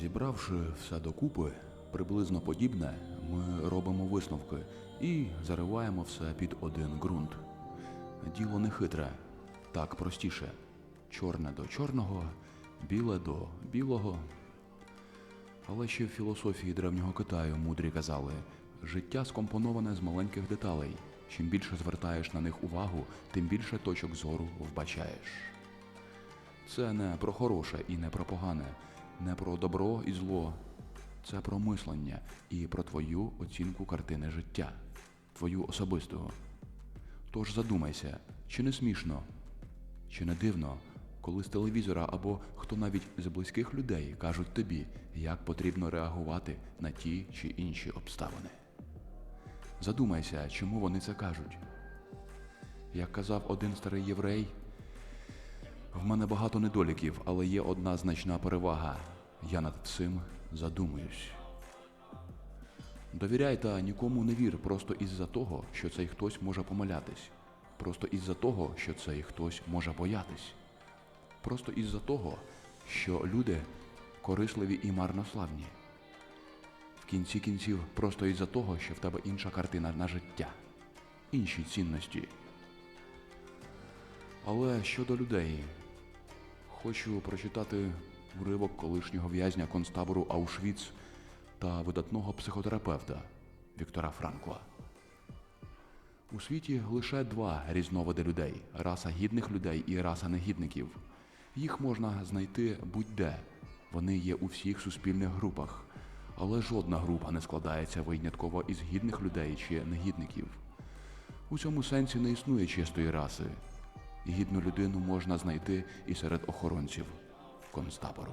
Зібравши все докупи, приблизно подібне, ми робимо висновки і зариваємо все під один ґрунт. Діло не хитре, так простіше. Чорне до чорного, біле до білого. Але ще в філософії древнього Китаю мудрі казали: життя скомпоноване з маленьких деталей. Чим більше звертаєш на них увагу, тим більше точок зору вбачаєш. Це не про хороше і не про погане, не про добро і зло. Це про мислення і про твою оцінку картини життя, твою особисту. Тож задумайся, чи не смішно, чи не дивно, коли з телевізора або хто навіть з близьких людей кажуть тобі, як потрібно реагувати на ті чи інші обставини. Задумайся, чому вони це кажуть. Як казав один старий єврей, в мене багато недоліків, але є одна значна перевага. Я над цим задумуюсь. Довіряй та нікому не вір просто із-за того, що цей хтось може помилятись. Просто із-за того, що цей хтось може боятись. Просто із-за того, що люди корисливі і марнославні. В кінці кінців просто із-за того, що в тебе інша картина на життя, інші цінності. Але щодо людей, хочу прочитати уривок колишнього в'язня концтабору Аушвіц та видатного психотерапевта Віктора Франкла. У світі лише два різновиди людей раса гідних людей і раса негідників. Їх можна знайти будь-де. Вони є у всіх суспільних групах, але жодна група не складається винятково із гідних людей чи негідників. У цьому сенсі не існує чистої раси. Гідну людину можна знайти і серед охоронців концтабору.